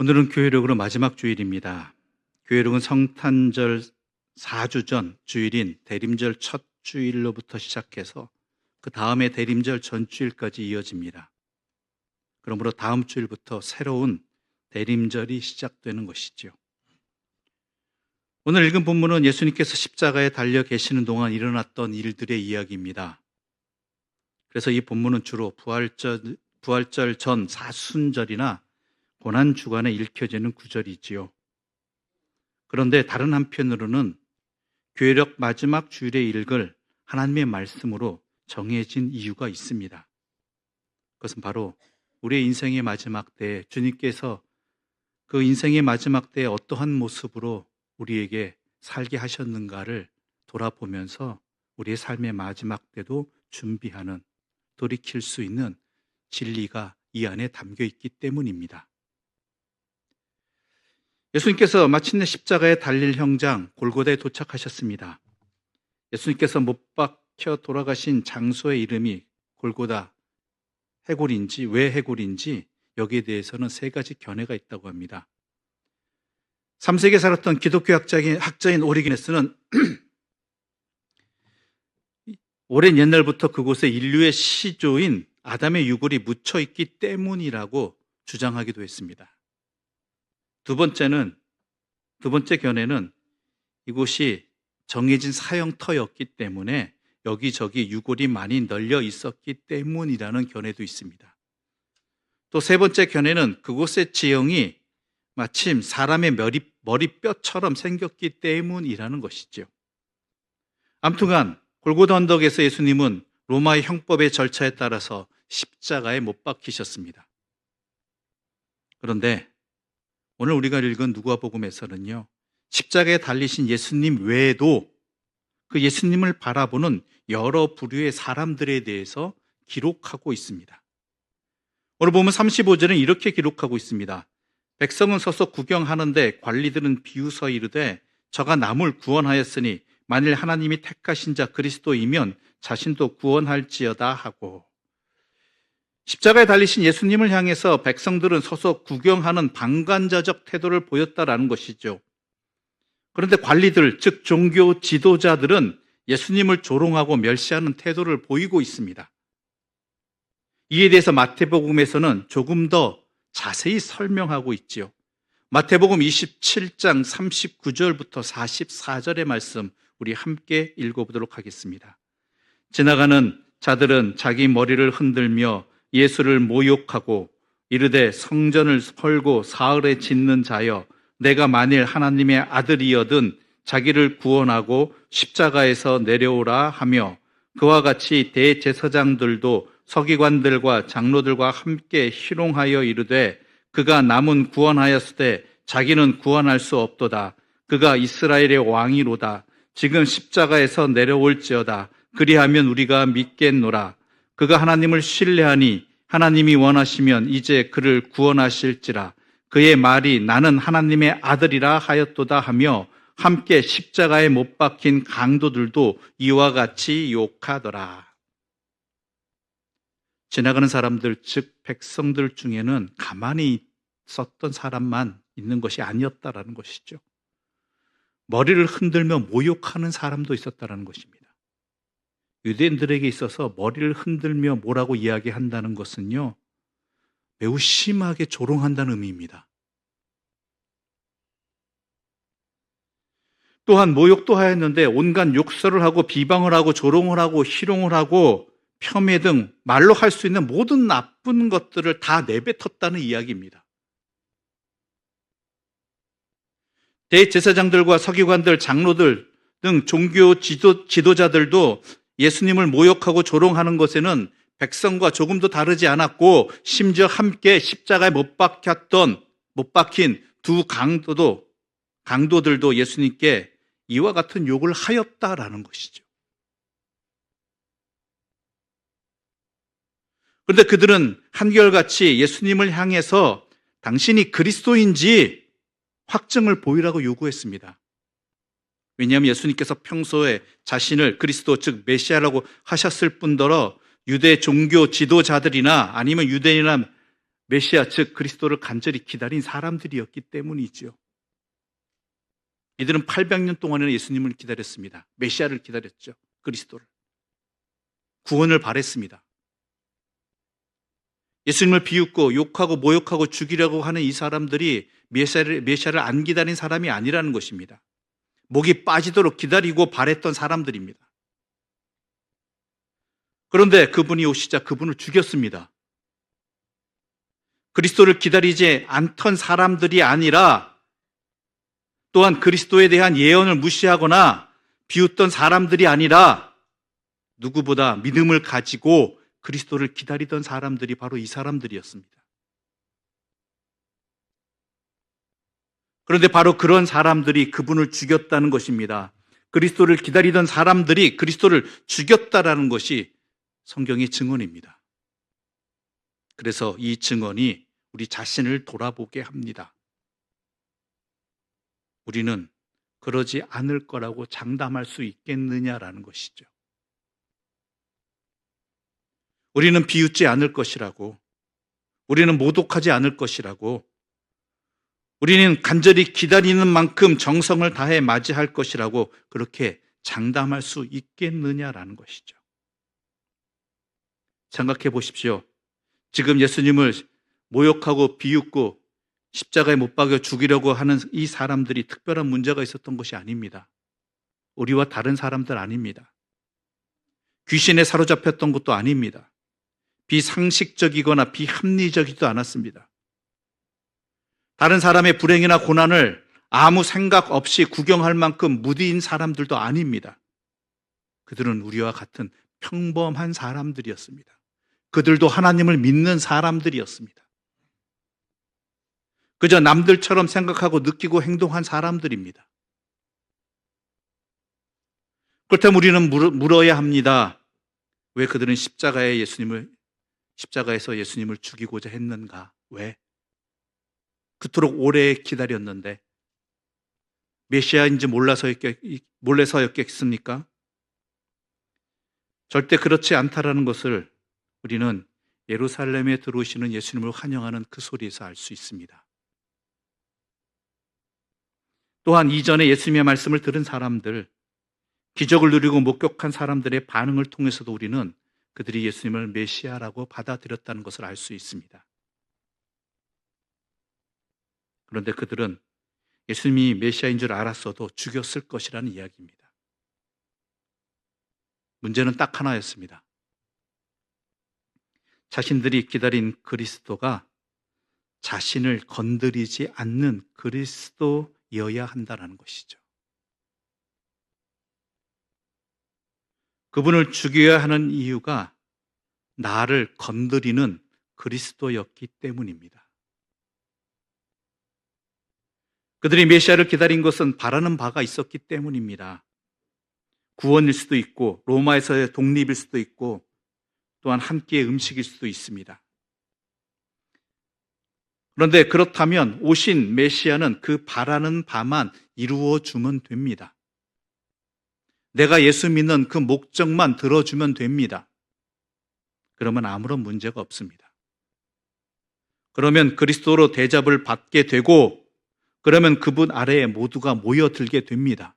오늘은 교회력으로 마지막 주일입니다. 교회력은 성탄절 4주 전 주일인 대림절 첫 주일로부터 시작해서 그 다음에 대림절 전주일까지 이어집니다. 그러므로 다음 주일부터 새로운 대림절이 시작되는 것이죠. 오늘 읽은 본문은 예수님께서 십자가에 달려 계시는 동안 일어났던 일들의 이야기입니다. 그래서 이 본문은 주로 부활절, 부활절 전 사순절이나 고난 주간에 읽혀지는 구절이지요. 그런데 다른 한편으로는 교회력 마지막 주일에 읽을 하나님의 말씀으로 정해진 이유가 있습니다. 그것은 바로 우리의 인생의 마지막 때에 주님께서 그 인생의 마지막 때에 어떠한 모습으로 우리에게 살게 하셨는가를 돌아보면서 우리의 삶의 마지막 때도 준비하는 돌이킬 수 있는 진리가 이 안에 담겨 있기 때문입니다. 예수님께서 마침내 십자가에 달릴 형장 골고다에 도착하셨습니다. 예수님께서 못 박혀 돌아가신 장소의 이름이 골고다 해골인지 왜 해골인지 여기에 대해서는 세 가지 견해가 있다고 합니다. 3세기에 살았던 기독교 학자인, 학자인 오리기네스는 오랜 옛날부터 그곳에 인류의 시조인 아담의 유골이 묻혀 있기 때문이라고 주장하기도 했습니다. 두 번째는 두 번째 견해는 이곳이 정해진 사형터였기 때문에 여기저기 유골이 많이 널려 있었기 때문이라는 견해도 있습니다. 또 세 번째 견해는 그곳의 지형이 마침 사람의 머리, 머리뼈처럼 생겼기 때문이라는 것이죠. 암튼간 골고다 언덕에서 예수님은 로마의 형법의 절차에 따라서 십자가에 못 박히셨습니다. 그런데 오늘 우리가 읽은 누가복음에서는요. 십자가에 달리신 예수님 외에도 그 예수님을 바라보는 여러 부류의 사람들에 대해서 기록하고 있습니다. 오늘 보면 35절은 이렇게 기록하고 있습니다. 백성은 서서 구경하는데 관리들은 비웃어 이르되 저가 남을 구원하였으니 만일 하나님이 택하신 자 그리스도이면 자신도 구원할지어다 하고 십자가에 달리신 예수님을 향해서 백성들은 서서 구경하는 방관자적 태도를 보였다라는 것이죠. 그런데 관리들, 즉 종교 지도자들은 예수님을 조롱하고 멸시하는 태도를 보이고 있습니다. 이에 대해서 마태복음에서는 조금 더 자세히 설명하고 있지요. 마태복음 27장 39절부터 44절의 말씀 우리 함께 읽어보도록 하겠습니다. 지나가는 자들은 자기 머리를 흔들며 예수를 모욕하고 이르되 성전을 헐고 사흘에 짓는 자여 내가 만일 하나님의 아들이여든 자기를 구원하고 십자가에서 내려오라 하며 그와 같이 대제사장들도 서기관들과 장로들과 함께 희롱하여 이르되 그가 남은 구원하였을 때 자기는 구원할 수 없도다. 그가 이스라엘의 왕이로다. 지금 십자가에서 내려올지어다. 그리하면 우리가 믿겠노라. 그가 하나님을 신뢰하니 하나님이 원하시면 이제 그를 구원하실지라. 그의 말이 나는 하나님의 아들이라 하였도다 하며 함께 십자가에 못 박힌 강도들도 이와 같이 욕하더라. 지나가는 사람들, 즉 백성들 중에는 가만히 있었던 사람만 있는 것이 아니었다라는 것이죠. 머리를 흔들며 모욕하는 사람도 있었다라는 것입니다. 유대인들에게 있어서 머리를 흔들며 뭐라고 이야기한다는 것은요, 매우 심하게 조롱한다는 의미입니다. 또한 모욕도 하였는데 온갖 욕설을 하고 비방을 하고 조롱을 하고 희롱을 하고 폄훼 등 말로 할 수 있는 모든 나쁜 것들을 다 내뱉었다는 이야기입니다. 대제사장들과 서기관들, 장로들 등 종교 지도, 지도자들도 예수님을 모욕하고 조롱하는 것에는 백성과 조금도 다르지 않았고 심지어 함께 십자가에 못 박혔던 못 박힌 두 강도도 강도들도 예수님께 이와 같은 욕을 하였다라는 것이죠. 그런데 그들은 한결같이 예수님을 향해서 당신이 그리스도인지 확증을 보이라고 요구했습니다. 왜냐하면 예수님께서 평소에 자신을 그리스도 즉 메시아라고 하셨을 뿐더러 유대 종교 지도자들이나 아니면 유대인이나 메시아 즉 그리스도를 간절히 기다린 사람들이었기 때문이지요. 이들은 800년 동안이나 예수님을 기다렸습니다. 메시아를 기다렸죠. 그리스도를. 구원을 바랬습니다. 예수님을 비웃고 욕하고 모욕하고 죽이려고 하는 이 사람들이 메시아를, 메시아를 안 기다린 사람이 아니라는 것입니다. 목이 빠지도록 기다리고 바랬던 사람들입니다. 그런데 그분이 오시자 그분을 죽였습니다. 그리스도를 기다리지 않던 사람들이 아니라 또한 그리스도에 대한 예언을 무시하거나 비웃던 사람들이 아니라 누구보다 믿음을 가지고 그리스도를 기다리던 사람들이 바로 이 사람들이었습니다. 그런데 바로 그런 사람들이 그분을 죽였다는 것입니다. 그리스도를 기다리던 사람들이 그리스도를 죽였다라는 것이 성경의 증언입니다. 그래서 이 증언이 우리 자신을 돌아보게 합니다. 우리는 그러지 않을 거라고 장담할 수 있겠느냐라는 것이죠. 우리는 비웃지 않을 것이라고, 우리는 모독하지 않을 것이라고, 우리는 간절히 기다리는 만큼 정성을 다해 맞이할 것이라고 그렇게 장담할 수 있겠느냐라는 것이죠. 생각해 보십시오. 지금 예수님을 모욕하고 비웃고 십자가에 못 박여 죽이려고 하는 이 사람들이 특별한 문제가 있었던 것이 아닙니다. 우리와 다른 사람들 아닙니다. 귀신에 사로잡혔던 것도 아닙니다. 비상식적이거나 비합리적이지도 않았습니다. 다른 사람의 불행이나 고난을 아무 생각 없이 구경할 만큼 무디인 사람들도 아닙니다. 그들은 우리와 같은 평범한 사람들이었습니다. 그들도 하나님을 믿는 사람들이었습니다. 그저 남들처럼 생각하고 느끼고 행동한 사람들입니다. 그렇다면 우리는 물어야 합니다. 왜 그들은 십자가에 예수님을, 십자가에서 예수님을 죽이고자 했는가? 왜? 그토록 오래 기다렸는데 메시아인지 몰라서였겠, 몰래서였겠 습니까? 절대 그렇지 않다라는 것을 우리는 예루살렘에 들어오시는 예수님을 환영하는 그 소리에서 알 수 있습니다. 또한 이전에 예수님의 말씀을 들은 사람들, 기적을 누리고 목격한 사람들의 반응을 통해서도 우리는 그들이 예수님을 메시아라고 받아들였다는 것을 알 수 있습니다. 그런데 그들은 예수님이 메시아인 줄 알았어도 죽였을 것이라는 이야기입니다. 문제는 딱 하나였습니다. 자신들이 기다린 그리스도가 자신을 건드리지 않는 그리스도여야 한다는 것이죠. 그분을 죽여야 하는 이유가 나를 건드리는 그리스도였기 때문입니다. 그들이 메시아를 기다린 것은 바라는 바가 있었기 때문입니다. 구원일 수도 있고 로마에서의 독립일 수도 있고 또한 한 끼의 음식일 수도 있습니다. 그런데 그렇다면 오신 메시아는 그 바라는 바만 이루어 주면 됩니다. 내가 예수 믿는 그 목적만 들어주면 됩니다. 그러면 아무런 문제가 없습니다. 그러면 그리스도로 대접을 받게 되고 그러면 그분 아래에 모두가 모여들게 됩니다.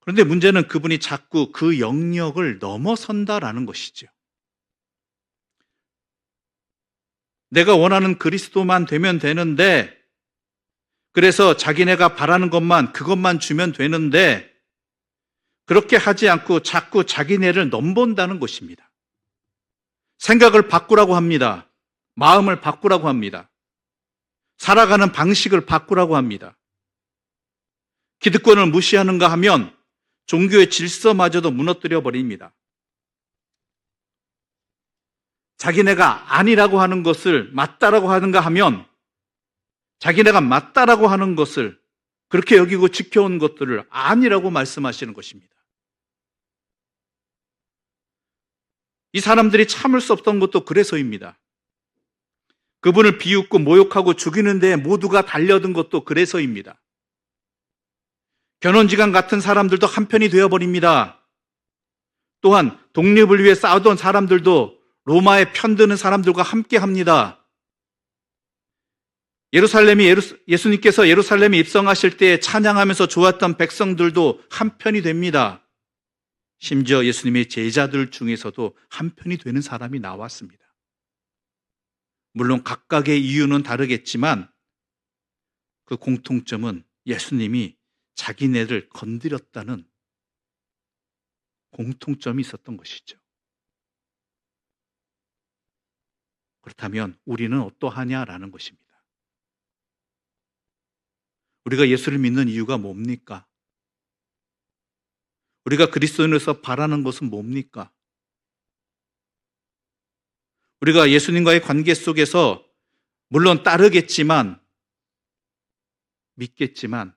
그런데 문제는 그분이 자꾸 그 영역을 넘어선다라는 것이죠. 내가 원하는 그리스도만 되면 되는데, 그래서 자기네가 바라는 것만, 그것만 주면 되는데, 그렇게 하지 않고 자꾸 자기네를 넘본다는 것입니다. 생각을 바꾸라고 합니다. 마음을 바꾸라고 합니다. 살아가는 방식을 바꾸라고 합니다. 기득권을 무시하는가 하면 종교의 질서마저도 무너뜨려 버립니다. 자기네가 아니라고 하는 것을 맞다라고 하는가 하면 자기네가 맞다라고 하는 것을 그렇게 여기고 지켜온 것들을 아니라고 말씀하시는 것입니다. 이 사람들이 참을 수 없던 것도 그래서입니다. 그분을 비웃고 모욕하고 죽이는데 모두가 달려든 것도 그래서입니다. 견원지간 같은 사람들도 한편이 되어버립니다. 또한 독립을 위해 싸우던 사람들도 로마에 편드는 사람들과 함께 합니다. 예루살렘이 예루- 예수님께서 예루살렘에 입성하실 때 찬양하면서 좋았던 백성들도 한편이 됩니다. 심지어 예수님의 제자들 중에서도 한편이 되는 사람이 나왔습니다. 물론 각각의 이유는 다르겠지만 그 공통점은 예수님이 자기네를 건드렸다는 공통점이 있었던 것이죠. 그렇다면 우리는 어떠하냐라는 것입니다. 우리가 예수를 믿는 이유가 뭡니까? 우리가 그리스도인으로서 바라는 것은 뭡니까? 우리가 예수님과의 관계 속에서 물론 따르겠지만 믿겠지만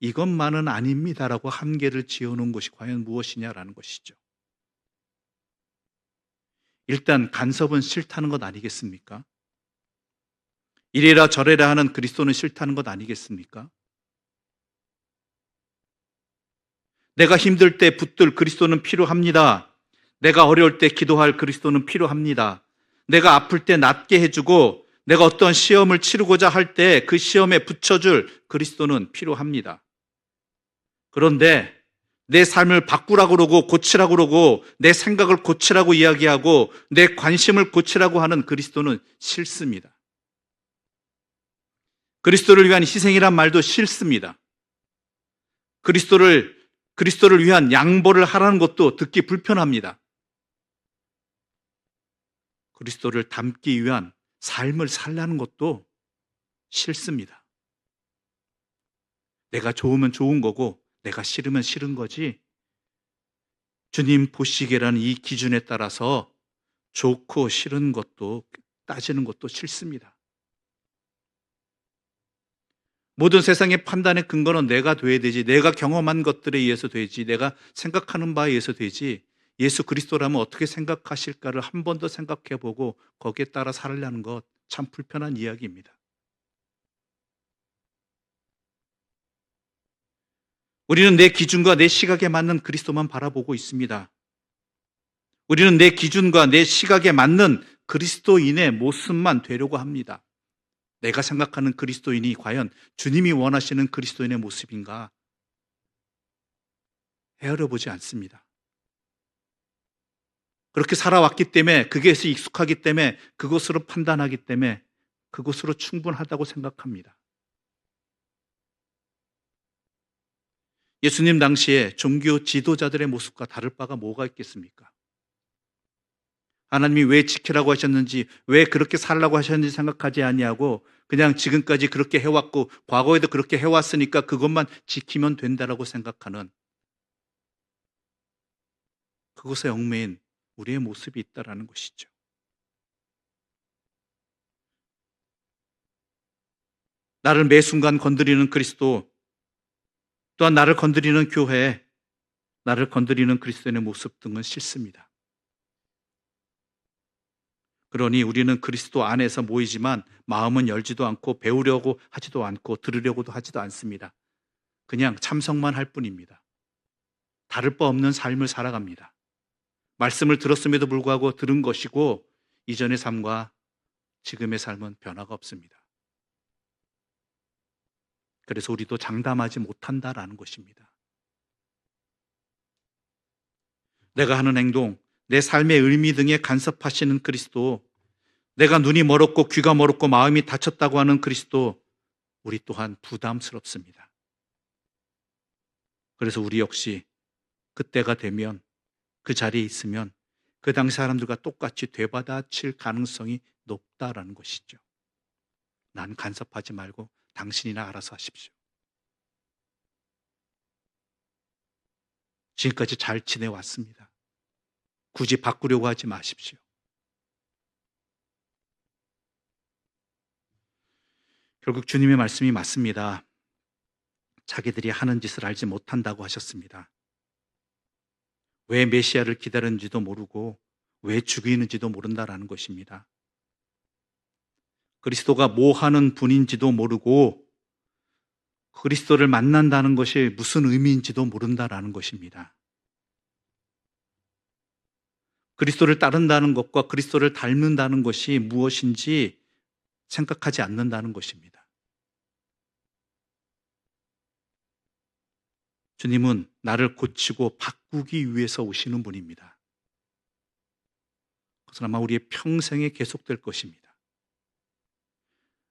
이것만은 아닙니다라고 한계를 지어놓은 것이 과연 무엇이냐라는 것이죠. 일단 간섭은 싫다는 것 아니겠습니까? 이래라 저래라 하는 그리스도는 싫다는 것 아니겠습니까? 내가 힘들 때 붙들 그리스도는 필요합니다. 내가 어려울 때 기도할 그리스도는 필요합니다. 내가 아플 때 낫게 해주고 내가 어떤 시험을 치르고자 할 때 그 시험에 붙여줄 그리스도는 필요합니다. 그런데 내 삶을 바꾸라고 그러고 고치라고 그러고 내 생각을 고치라고 이야기하고 내 관심을 고치라고 하는 그리스도는 싫습니다. 그리스도를 위한 희생이란 말도 싫습니다. 그리스도를 그리스도를 위한 양보를 하라는 것도 듣기 불편합니다. 그리스도를 닮기 위한 삶을 살라는 것도 싫습니다. 내가 좋으면 좋은 거고 내가 싫으면 싫은 거지. 주님 보시기라는 이 기준에 따라서 좋고 싫은 것도 따지는 것도 싫습니다. 모든 세상의 판단의 근거는 내가 돼야 되지, 내가 경험한 것들에 의해서 되지, 내가 생각하는 바에 의해서 되지, 예수 그리스도라면 어떻게 생각하실까를 한 번 더 생각해 보고 거기에 따라 살려는 것 참 불편한 이야기입니다. 우리는 내 기준과 내 시각에 맞는 그리스도만 바라보고 있습니다. 우리는 내 기준과 내 시각에 맞는 그리스도인의 모습만 되려고 합니다. 내가 생각하는 그리스도인이 과연 주님이 원하시는 그리스도인의 모습인가? 헤아려 보지 않습니다. 그렇게 살아왔기 때문에 그게서 익숙하기 때문에 그것으로 판단하기 때문에 그것으로 충분하다고 생각합니다. 예수님 당시에 종교 지도자들의 모습과 다를 바가 뭐가 있겠습니까? 하나님이 왜 지키라고 하셨는지, 왜 그렇게 살라고 하셨는지 생각하지 아니하고 그냥 지금까지 그렇게 해왔고 과거에도 그렇게 해왔으니까 그것만 지키면 된다라고 생각하는 그것에 얽매인 우리의 모습이 있다라는 것이죠. 나를 매 순간 건드리는 그리스도, 또한 나를 건드리는 교회, 나를 건드리는 그리스도인의 모습 등은 싫습니다. 그러니 우리는 그리스도 안에서 모이지만 마음은 열지도 않고 배우려고 하지도 않고 들으려고도 하지도 않습니다. 그냥 참석만 할 뿐입니다. 다를 바 없는 삶을 살아갑니다. 말씀을 들었음에도 불구하고 들은 것이고 이전의 삶과 지금의 삶은 변화가 없습니다. 그래서 우리도 장담하지 못한다라는 것입니다. 내가 하는 행동, 내 삶의 의미 등에 간섭하시는 그리스도, 내가 눈이 멀었고 귀가 멀었고 마음이 다쳤다고 하는 그리스도, 우리 또한 부담스럽습니다. 그래서 우리 역시 그때가 되면 그 자리에 있으면 그 당시 사람들과 똑같이 되받아칠 가능성이 높다라는 것이죠. 난 간섭하지 말고 당신이나 알아서 하십시오. 지금까지 잘 지내왔습니다. 굳이 바꾸려고 하지 마십시오. 결국 주님의 말씀이 맞습니다. 자기들이 하는 짓을 알지 못한다고 하셨습니다. 왜 메시아를 기다렸는지도 모르고 왜 죽이는지도 모른다라는 것입니다. 그리스도가 뭐 하는 분인지도 모르고 그리스도를 만난다는 것이 무슨 의미인지도 모른다라는 것입니다. 그리스도를 따른다는 것과 그리스도를 닮는다는 것이 무엇인지 생각하지 않는다는 것입니다. 주님은 나를 고치고 바꾸기 위해서 오시는 분입니다. 그것은 아마 우리의 평생에 계속될 것입니다.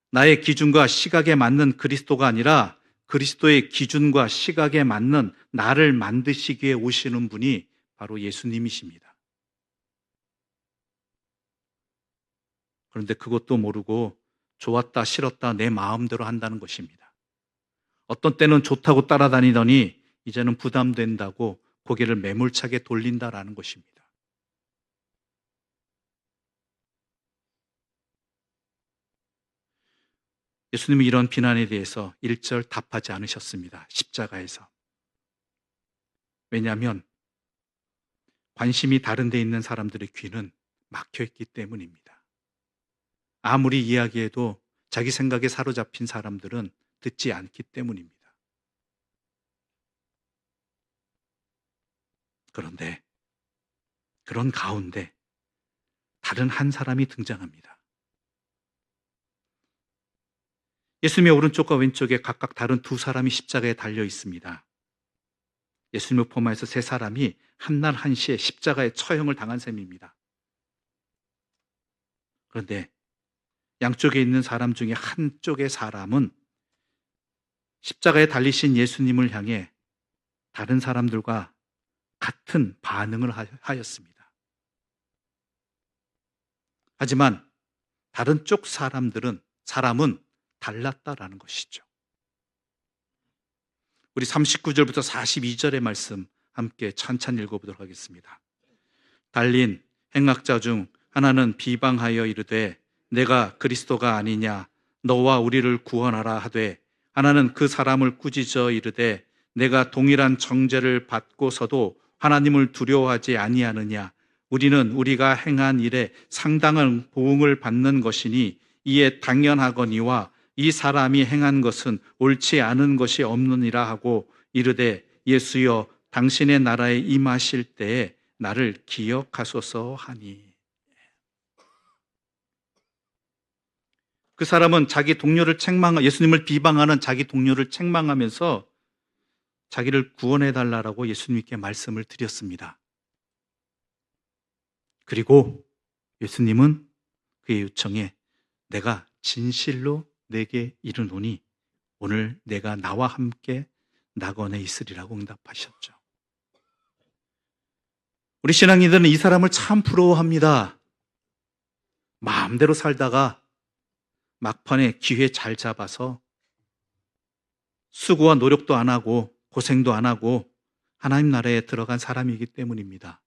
나의 기준과 시각에 맞는 그리스도가 아니라 그리스도의 기준과 시각에 맞는 나를 만드시기에 오시는 분이 바로 예수님이십니다. 그런데 그것도 모르고 좋았다 싫었다 내 마음대로 한다는 것입니다. 어떤 때는 좋다고 따라다니더니 이제는 부담된다고 고개를 매몰차게 돌린다라는 것입니다. 예수님은 이런 비난에 대해서 일절 답하지 않으셨습니다. 십자가에서. 왜냐하면 관심이 다른 데 있는 사람들의 귀는 막혀 있기 때문입니다. 아무리 이야기해도 자기 생각에 사로잡힌 사람들은 듣지 않기 때문입니다. 그런데 그런 가운데 다른 한 사람이 등장합니다. 예수님의 오른쪽과 왼쪽에 각각 다른 두 사람이 십자가에 달려 있습니다. 예수님을 포함해서 세 사람이 한날 한시에 십자가에 처형을 당한 셈입니다. 그런데 양쪽에 있는 사람 중에 한쪽의 사람은 십자가에 달리신 예수님을 향해 다른 사람들과 같은 반응을 하였습니다. 하지만 다른 쪽 사람들은 사람은 달랐다라는 것이죠. 우리 39절부터 42절의 말씀 함께 찬찬히 읽어보도록 하겠습니다. 달린 행악자 중 하나는 비방하여 이르되 내가 그리스도가 아니냐 너와 우리를 구원하라 하되 하나는 그 사람을 꾸짖어 이르되 내가 동일한 정죄를 받고서도 하나님을 두려워하지 아니하느냐. 우리는 우리가 행한 일에 상당한 보응을 받는 것이니 이에 당연하거니와 이 사람이 행한 것은 옳지 않은 것이 없느니라 하고 이르되 예수여 당신의 나라에 임하실 때에 나를 기억하소서 하니. 그 사람은 자기 동료를 책망 예수님을 비방하는 자기 동료를 책망하면서 자기를 구원해 달라라고 예수님께 말씀을 드렸습니다. 그리고 예수님은 그의 요청에 내가 진실로 내게 이르노니 오늘 내가 나와 함께 낙원에 있으리라고 응답하셨죠. 우리 신앙인들은 이 사람을 참 부러워합니다. 마음대로 살다가 막판에 기회 잘 잡아서 수고와 노력도 안 하고 고생도 안 하고 하나님 나라에 들어간 사람이기 때문입니다.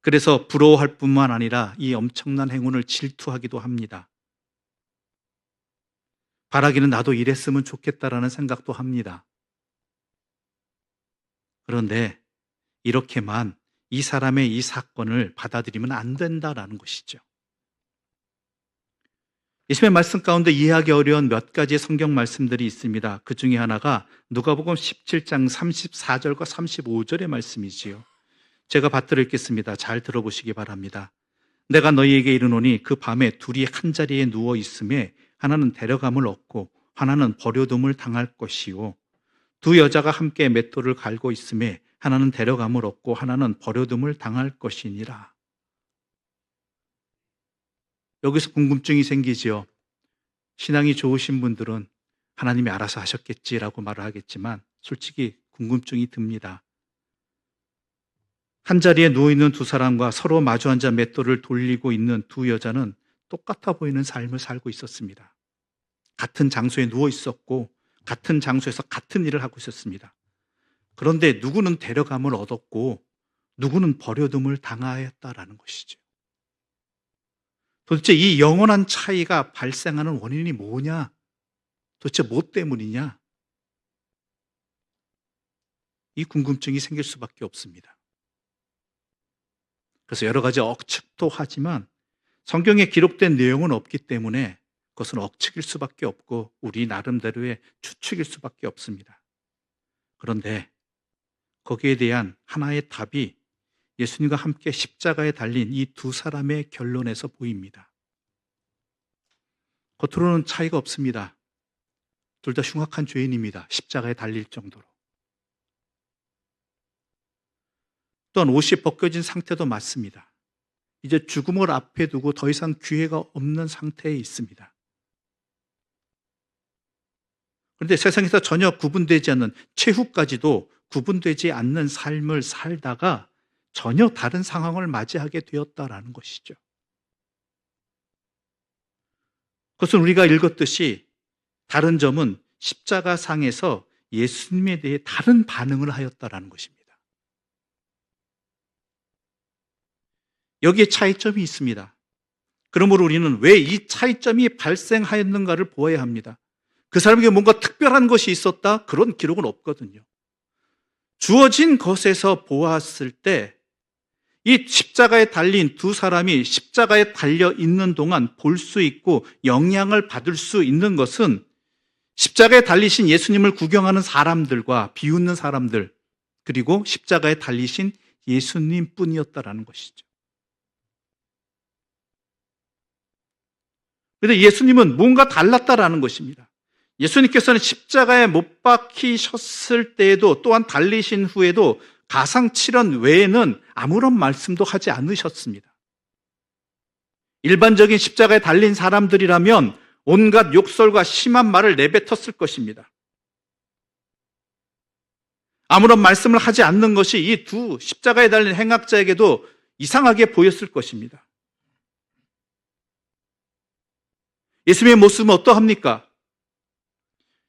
그래서 부러워할 뿐만 아니라 이 엄청난 행운을 질투하기도 합니다. 바라기는 나도 이랬으면 좋겠다라는 생각도 합니다. 그런데 이렇게만 이 사람의 이 사건을 받아들이면 안 된다라는 것이죠. 예수님의 말씀 가운데 이해하기 어려운 몇 가지의 성경 말씀들이 있습니다. 그 중에 하나가 누가복음 17장 34절과 35절의 말씀이지요. 제가 받들어 읽겠습니다. 잘 들어보시기 바랍니다. 내가 너희에게 이르노니 그 밤에 둘이 한 자리에 누워 있음에 하나는 데려감을 얻고 하나는 버려둠을 당할 것이요. 두 여자가 함께 맷돌을 갈고 있음에 하나는 데려감을 얻고 하나는 버려둠을 당할 것이니라. 여기서 궁금증이 생기지요. 신앙이 좋으신 분들은 하나님이 알아서 하셨겠지라고 말을 하겠지만 솔직히 궁금증이 듭니다. 한 자리에 누워있는 두 사람과 서로 마주 앉아 맷돌을 돌리고 있는 두 여자는 똑같아 보이는 삶을 살고 있었습니다. 같은 장소에 누워 있었고 같은 장소에서 같은 일을 하고 있었습니다. 그런데 누구는 데려감을 얻었고 누구는 버려둠을 당하였다라는 것이죠. 도대체 이 영원한 차이가 발생하는 원인이 뭐냐? 도대체 뭐 때문이냐? 이 궁금증이 생길 수밖에 없습니다. 그래서 여러 가지 억측도 하지만 성경에 기록된 내용은 없기 때문에 그것은 억측일 수밖에 없고 우리 나름대로의 추측일 수밖에 없습니다. 그런데 거기에 대한 하나의 답이 예수님과 함께 십자가에 달린 이 두 사람의 결론에서 보입니다. 겉으로는 차이가 없습니다. 둘 다 흉악한 죄인입니다. 십자가에 달릴 정도로. 또한 옷이 벗겨진 상태도 맞습니다. 이제 죽음을 앞에 두고 더 이상 기회가 없는 상태에 있습니다. 그런데 세상에서 전혀 구분되지 않는 최후까지도 구분되지 않는 삶을 살다가 전혀 다른 상황을 맞이하게 되었다라는 것이죠. 그것은 우리가 읽었듯이 다른 점은 십자가 상에서 예수님에 대해 다른 반응을 하였다라는 것입니다. 여기에 차이점이 있습니다. 그러므로 우리는 왜 이 차이점이 발생하였는가를 보아야 합니다. 그 사람에게 뭔가 특별한 것이 있었다? 그런 기록은 없거든요. 주어진 것에서 보았을 때, 이 십자가에 달린 두 사람이 십자가에 달려 있는 동안 볼 수 있고 영향을 받을 수 있는 것은 십자가에 달리신 예수님을 구경하는 사람들과 비웃는 사람들, 그리고 십자가에 달리신 예수님 뿐이었다라는 것이죠. 그런데 예수님은 뭔가 달랐다라는 것입니다. 예수님께서는 십자가에 못 박히셨을 때에도 또한 달리신 후에도 가상 칠언 외에는 아무런 말씀도 하지 않으셨습니다. 일반적인 십자가에 달린 사람들이라면 온갖 욕설과 심한 말을 내뱉었을 것입니다. 아무런 말씀을 하지 않는 것이 이 두 십자가에 달린 행악자에게도 이상하게 보였을 것입니다. 예수님의 모습은 어떠합니까?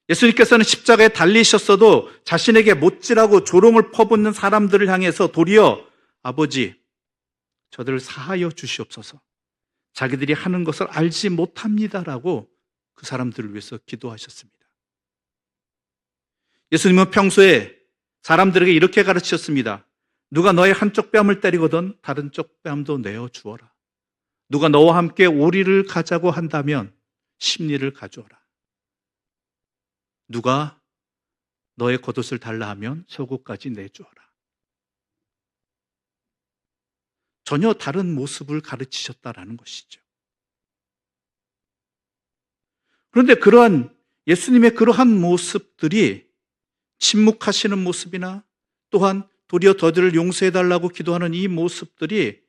예수님께서는 십자가에 달리셨어도 자신에게 못지라고 조롱을 퍼붓는 사람들을 향해서 도리어 아버지, 저들을 사하여 주시옵소서. 자기들이 하는 것을 알지 못합니다라고 그 사람들을 위해서 기도하셨습니다. 예수님은 평소에 사람들에게 이렇게 가르치셨습니다. 누가 너의 한쪽 뺨을 때리거든 다른 쪽 뺨도 내어 주어라. 누가 너와 함께 오리를 가자고 한다면 심리를 가져오라. 누가 너의 겉옷을 달라 하면 속옷까지 내주어라. 전혀 다른 모습을 가르치셨다라는 것이죠. 그런데 그러한 예수님의 그러한 모습들이 침묵하시는 모습이나 또한 도리어 더들을 용서해달라고 기도하는 이 모습들이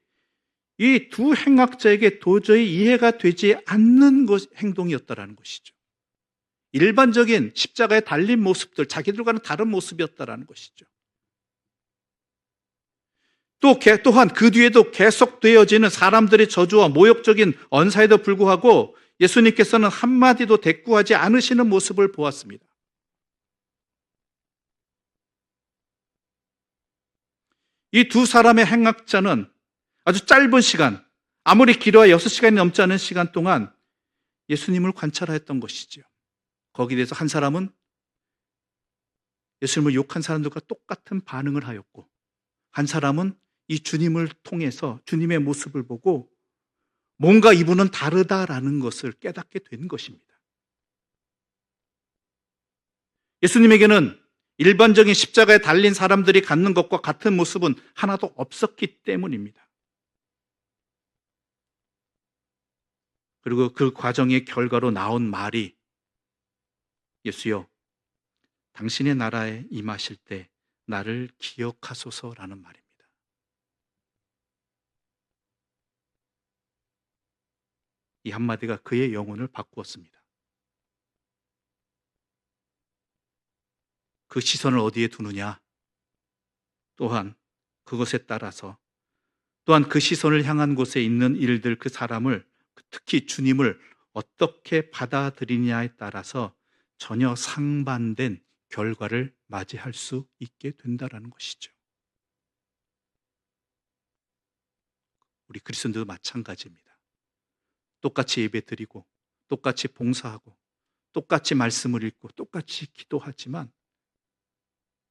이 두 행악자에게 도저히 이해가 되지 않는 것, 행동이었다라는 것이죠. 일반적인 십자가에 달린 모습들, 자기들과는 다른 모습이었다라는 것이죠. 또 또한 그 뒤에도 계속되어지는 사람들의 저주와 모욕적인 언사에도 불구하고 예수님께서는 한마디도 대꾸하지 않으시는 모습을 보았습니다. 이 두 사람의 행악자는 아주 짧은 시간, 아무리 길어야 6시간이 넘지 않은 시간 동안 예수님을 관찰하였던 것이지요. 거기에 대해서 한 사람은 예수님을 욕한 사람들과 똑같은 반응을 하였고, 한 사람은 이 주님을 통해서 주님의 모습을 보고 뭔가 이분은 다르다라는 것을 깨닫게 된 것입니다. 예수님에게는 일반적인 십자가에 달린 사람들이 갖는 것과 같은 모습은 하나도 없었기 때문입니다. 그리고 그 과정의 결과로 나온 말이 예수여, 당신의 나라에 임하실 때 나를 기억하소서라는 말입니다. 이 한마디가 그의 영혼을 바꾸었습니다. 그 시선을 어디에 두느냐? 또한 그것에 따라서 또한 그 시선을 향한 곳에 있는 일들 그 사람을 특히 주님을 어떻게 받아들이냐에 따라서 전혀 상반된 결과를 맞이할 수 있게 된다라는 것이죠. 우리 그리스도도 마찬가지입니다. 똑같이 예배 드리고 똑같이 봉사하고 똑같이 말씀을 읽고 똑같이 기도하지만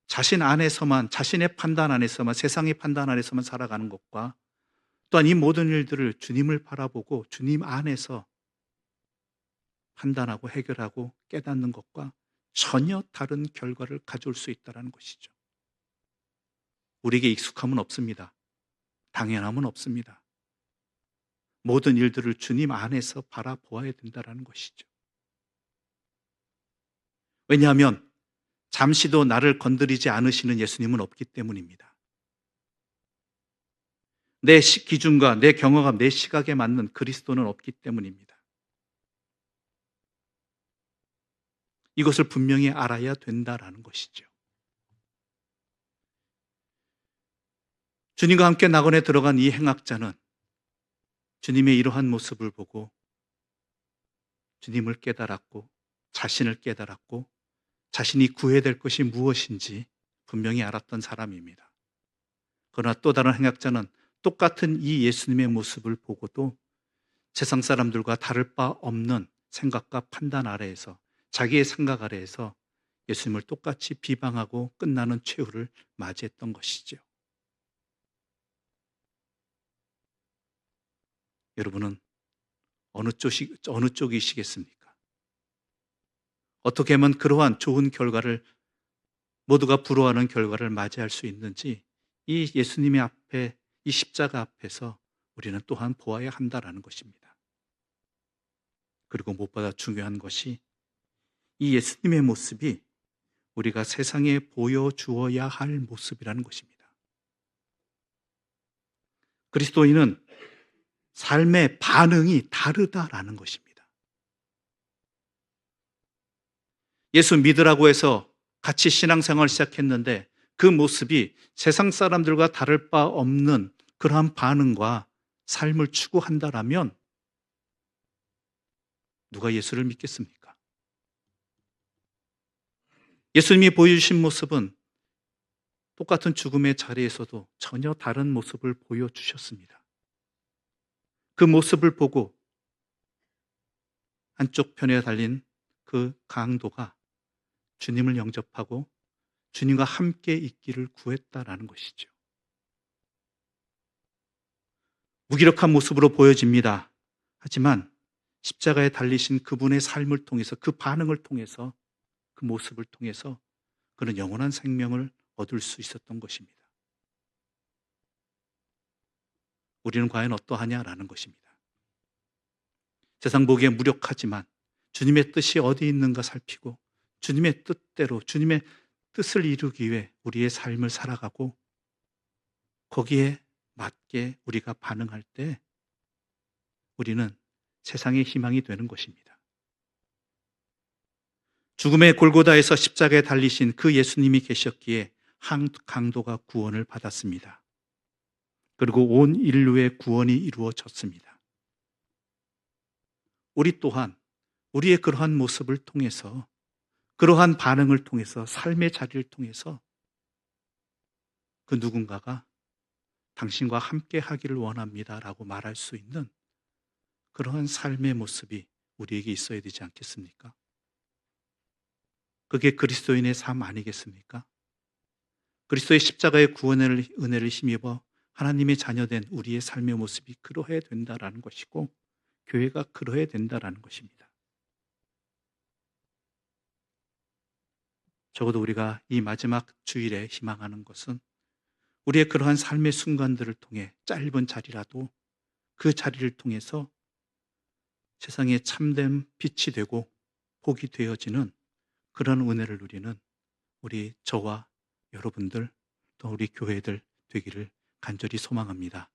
자신 안에서만 자신의 판단 안에서만 세상의 판단 안에서만 살아가는 것과 또한 이 모든 일들을 주님을 바라보고 주님 안에서 판단하고 해결하고 깨닫는 것과 전혀 다른 결과를 가져올 수 있다는 것이죠. 우리에게 익숙함은 없습니다. 당연함은 없습니다. 모든 일들을 주님 안에서 바라보아야 된다는 것이죠. 왜냐하면 잠시도 나를 건드리지 않으시는 예수님은 없기 때문입니다. 내 기준과 내 경험과 내 시각에 맞는 그리스도는 없기 때문입니다. 이것을 분명히 알아야 된다라는 것이죠. 주님과 함께 낙원에 들어간 이 행악자는 주님의 이러한 모습을 보고 주님을 깨달았고 자신을 깨달았고 자신이 구해야 될 것이 무엇인지 분명히 알았던 사람입니다. 그러나 또 다른 행악자는 똑같은 이 예수님의 모습을 보고도 세상 사람들과 다를 바 없는 생각과 판단 아래에서 자기의 생각 아래에서 예수님을 똑같이 비방하고 끝나는 최후를 맞이했던 것이죠. 여러분은 어느 쪽이, 어느 쪽이시겠습니까? 어떻게 하면 그러한 좋은 결과를 모두가 부러워하는 결과를 맞이할 수 있는지 이 예수님의 앞에 이 십자가 앞에서 우리는 또한 보아야 한다라는 것입니다. 그리고 무엇보다 중요한 것이 이 예수님의 모습이 우리가 세상에 보여주어야 할 모습이라는 것입니다. 그리스도인은 삶의 반응이 다르다라는 것입니다. 예수 믿으라고 해서 같이 신앙생활을 시작했는데 그 모습이 세상 사람들과 다를 바 없는 그러한 반응과 삶을 추구한다라면 누가 예수를 믿겠습니까? 예수님이 보여주신 모습은 똑같은 죽음의 자리에서도 전혀 다른 모습을 보여주셨습니다. 그 모습을 보고 한쪽 편에 달린 그 강도가 주님을 영접하고 주님과 함께 있기를 구했다라는 것이죠. 무기력한 모습으로 보여집니다. 하지만 십자가에 달리신 그분의 삶을 통해서 그 반응을 통해서 그 모습을 통해서 그는 영원한 생명을 얻을 수 있었던 것입니다. 우리는 과연 어떠하냐라는 것입니다. 세상 보기에 무력하지만 주님의 뜻이 어디 있는가 살피고 주님의 뜻대로 주님의 뜻을 이루기 위해 우리의 삶을 살아가고 거기에 맞게 우리가 반응할 때 우리는 세상의 희망이 되는 것입니다. 죽음의 골고다에서 십자가에 달리신 그 예수님이 계셨기에 한 강도가 구원을 받았습니다. 그리고 온 인류의 구원이 이루어졌습니다. 우리 또한 우리의 그러한 모습을 통해서 그러한 반응을 통해서 삶의 자리를 통해서 그 누군가가 당신과 함께 하기를 원합니다. 라고 말할 수 있는 그러한 삶의 모습이 우리에게 있어야 되지 않겠습니까? 그게 그리스도인의 삶 아니겠습니까? 그리스도의 십자가의 구원의 은혜를 힘입어 하나님의 자녀된 우리의 삶의 모습이 그러해야 된다라는 것이고 교회가 그러해야 된다라는 것입니다. 적어도 우리가 이 마지막 주일에 희망하는 것은 우리의 그러한 삶의 순간들을 통해 짧은 자리라도 그 자리를 통해서 세상에 참된 빛이 되고 복이 되어지는 그런 은혜를 누리는 우리 저와 여러분들 또 우리 교회들 되기를 간절히 소망합니다.